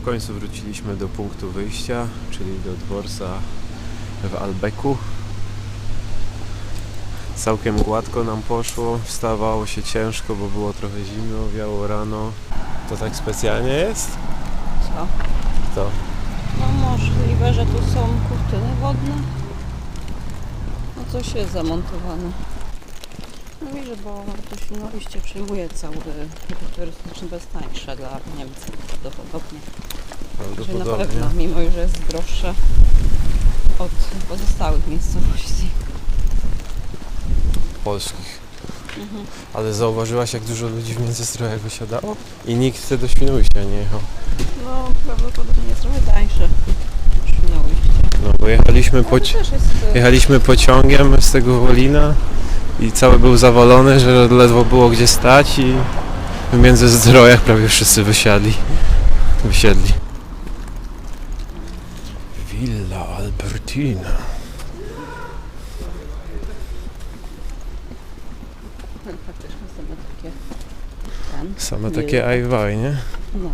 W końcu wróciliśmy do punktu wyjścia, czyli do dworca w Albeku. Całkiem gładko nam poszło, wstawało się ciężko, bo było trochę zimno, wiało rano. To tak specjalnie jest? Co? To. No możliwe, że tu są kurtyny wodne. No coś jest zamontowane. No widzę, bo to Świnoujście przyjmuje cały ruch turystyczny bez tańsze dla Niemcy prawdopodobnie. Czyli na Prawdopodobnie. pewno, mimo że jest droższe od pozostałych miejscowości. Polskich. Mhm. Ale zauważyłaś, jak dużo ludzi w Międzystrojach wysiadało? I nikt wtedy do Świnoujścia nie jechał. No prawdopodobnie jest trochę tańsze Świnoujście. No bo jechaliśmy, poci- e, jechaliśmy pociągiem z tego Wolina i cały był zawalony, że ledwo było gdzie stać i w Międzyzdrojach prawie wszyscy wysiadli. Wysiedli. Villa Albertina. Faktycznie są takie ten. Same takie ajwaj, nie? No.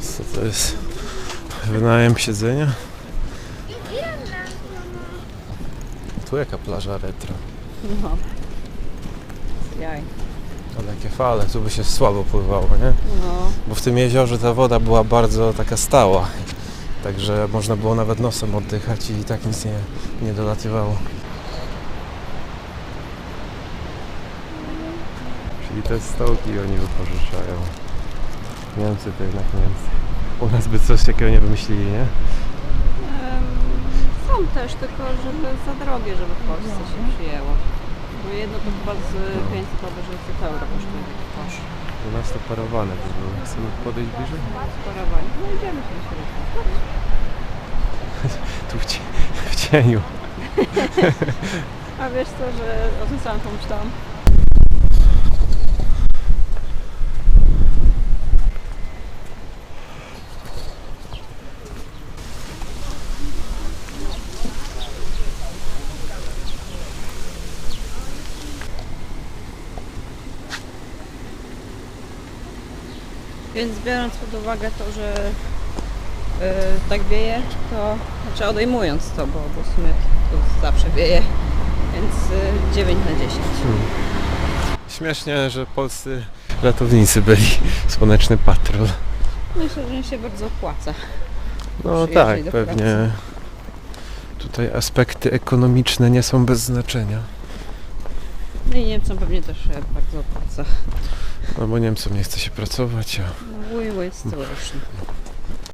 Co to jest? Wynajem siedzenia? Tu jaka plaża retro. No. Jaj. Ale jakie fale, tu by się słabo pływało, nie? No. Bo w tym jeziorze ta woda była bardzo taka stała. Także można było nawet nosem oddychać i tak nic nie, nie dolatywało. Czyli te stołki oni wypożyczają. Niemcy to jednak Niemcy. U nas by coś takiego nie wymyślili, nie? Są też, tylko że to jest za drogie, żeby w Polsce się przyjęło. Bo jedno to chyba z 500 albo 600 euro kosztuje taki kosz. U nas to parowane by było. Chcemy podejść bliżej? Sparowanie. No idziemy się środku. Tu w, cie- w cieniu. A wiesz co, że o tym samym pomyślałam? Więc biorąc pod uwagę to, że yy, tak wieje, to znaczy odejmując to, bo, bo w sumie to zawsze wieje, więc yy, 9 na 10. Śmiesznie, że polscy ratownicy byli. Słoneczny patrol. Myślę, że się bardzo opłaca. No tak, pewnie. pracy. Tutaj aspekty ekonomiczne nie są bez znaczenia. No i Niemcom pewnie też bardzo opłaca. No bo Niemcom nie chce się pracować, a No, win-win situation.